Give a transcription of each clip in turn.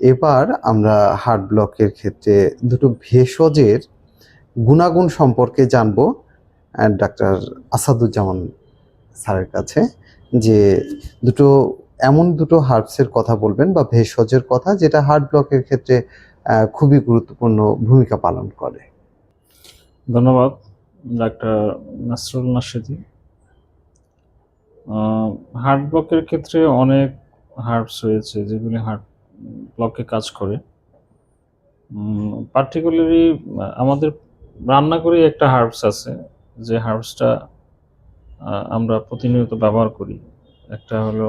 এবার আমরা হার্ট ব্লকের ক্ষেত্রে দুটো ভেষজের গুণাগুণ সম্পর্কে জানব। ডাক্তার আসাদুজ্জামান স্যারের কাছে যে দুটো, এমন দুটো হার্বসের কথা বলবেন বা ভেষজের কথা যেটা হার্ট ব্লকের ক্ষেত্রে খুবই গুরুত্বপূর্ণ ভূমিকা পালন করে। ধন্যবাদ, ডাক্তার নাসরুল নাশিদি হার্ট ব্লকের ক্ষেত্রে অনেক হার্বস রয়েছে, যেগুলি হার্ট ব্লকে কাজ করে। পার্টিকুলারলি আমাদের রান্না করে একটা হার্বস আছে, যে হার্বসটা আমরা প্রতিনিয়ত ব্যবহার করি। একটা হলো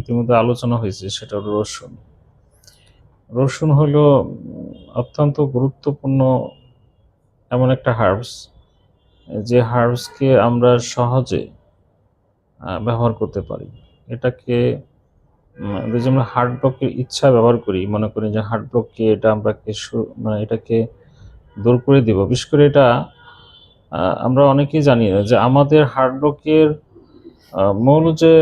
ইতিমধ্যে আলোচনা হয়েছে, সেটা হলো রসুন। রসুন হলো অত্যন্ত গুরুত্বপূর্ণ এমন একটা হার্বস যে হার্বসকে আমরা সহজে ব্যবহার করতে পারি। এটাকে উম, আমরা হার্ট ব্লকের ইচ্ছা ব্যবহার করি মনে করি যে হার্ট ব্লককে এটা আমরা মানে এটাকে দূর করে দিব। বিশেষ করে এটা আমরা অনেকেই জানি যে আমাদের হার্ট ব্লকের মূল যে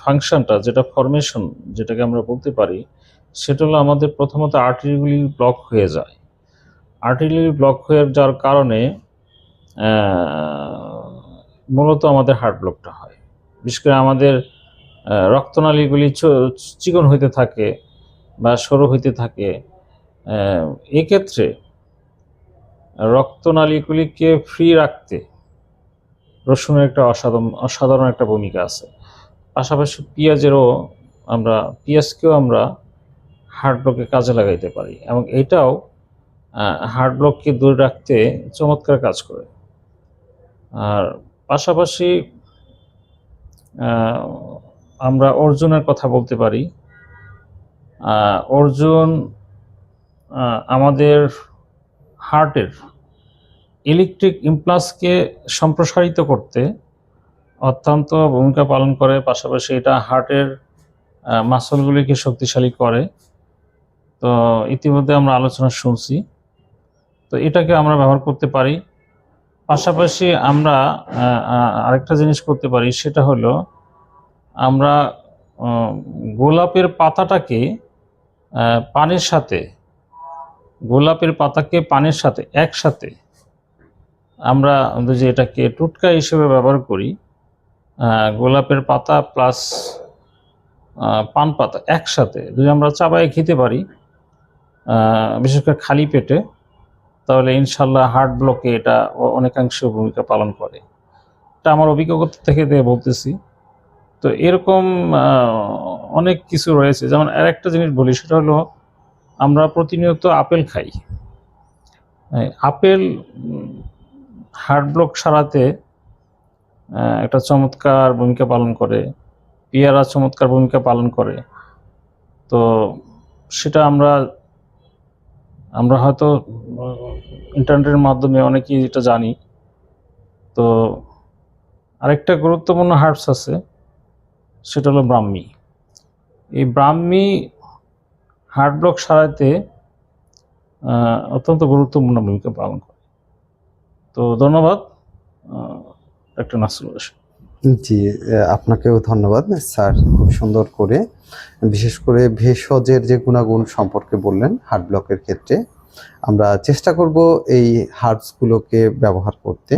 ফাংশনটা যেটা ফরমেশন যেটাকে আমরা বলতে পারি সেটা হলো আমাদের প্রথমত আর্টারিগুলি ব্লক হয়ে যায়। আর্টারি ব্লক হয়ে যাওয়ার কারণে মূলত আমাদের হার্ট ব্লকটা হয়। বিশেষ করে আমাদের রক্তনালীগুলি চিকন হইতে থাকে বা সরু হইতে থাকে। এক্ষেত্রে রক্তনালীগুলিকে ফ্রি রাখতে রসুনের একটা অসাধারণ অসাধারণ একটা ভূমিকা আছে। পাশাপাশি পেঁয়াজেরও আমরা পেঁয়াজকেও আমরা হার্ট ব্লকে কাজে লাগাইতে পারি এবং এটাও হার্ট ব্লককে দূরে রাখতে চমৎকার কাজ করে। আর পাশাপাশি আমরা অর্জুনের কথা বলতে পারি। অর্জুন আমাদের হার্টের ইলেকট্রিক ইমপ্লাসকে সম্প্রসারিত করতে অত্যন্ত ভূমিকা পালন করে, পাশাপাশি এটা হার্টের মাসলগুলিকে শক্তিশালী করে। তো ইতিমধ্যে আমরা আলোচনা শুনছি। তো এটাকে আমরা ব্যবহার করতে পারি। পাশাপাশি আমরা আরেকটা জিনিস করতে পারি, সেটা হলো আমরা গোলাপের পাতাটাকে পানির সাথে, গোলাপের পাতাকে পানির সাথে একসাথে আমরা যদি এটাকে টুটকা হিসেবে ব্যবহার করি গোলাপের পাতা প্লাস পান পাতা একসাথে। যদি আমরা চাবায় খেতে পারি বিশেষ করে খালি পেটে, তাহলে ইনশাল্লাহ হার্ট ব্লকে এটা অনেকাংশ ভূমিকা পালন করে। এটা আমার অভিজ্ঞতা থেকে বলতেছি। তো এরকম অনেক কিছু রয়েছে। যেমন আর একটা জিনিস বলি, সেটা হলো আমরা প্রতিনিয়ত আপেল খাই। আপেল হার্ট ব্লক সারাতে একটা চমৎকার ভূমিকা পালন করে, পেয়ারা চমৎকার ভূমিকা পালন করে। তো সেটা আমরা আমরা হয়তো ইন্টারনেটের মাধ্যমে অনেকেই এটা জানি। তো আরেকটা গুরুত্বপূর্ণ হার্বস আছে। সেটা হলো ব্রাহ্মী। এই ব্রাহ্মী হার্ট ব্লক সারাইতে অত্যন্ত গুরুত্বপূর্ণ ভূমিকা পালন করে। তো ধন্যবাদ ডক্টর নাসরুল জি আপনাকেও ধন্যবাদ, স্যার, খুব সুন্দর করে। বিশেষ করে ভেষজের যে গুণাগুণ সম্পর্কে বললেন হার্ট ব্লকের ক্ষেত্রে, আমরা চেষ্টা করব এই হার্বসগুলোকে ব্যবহার করতে।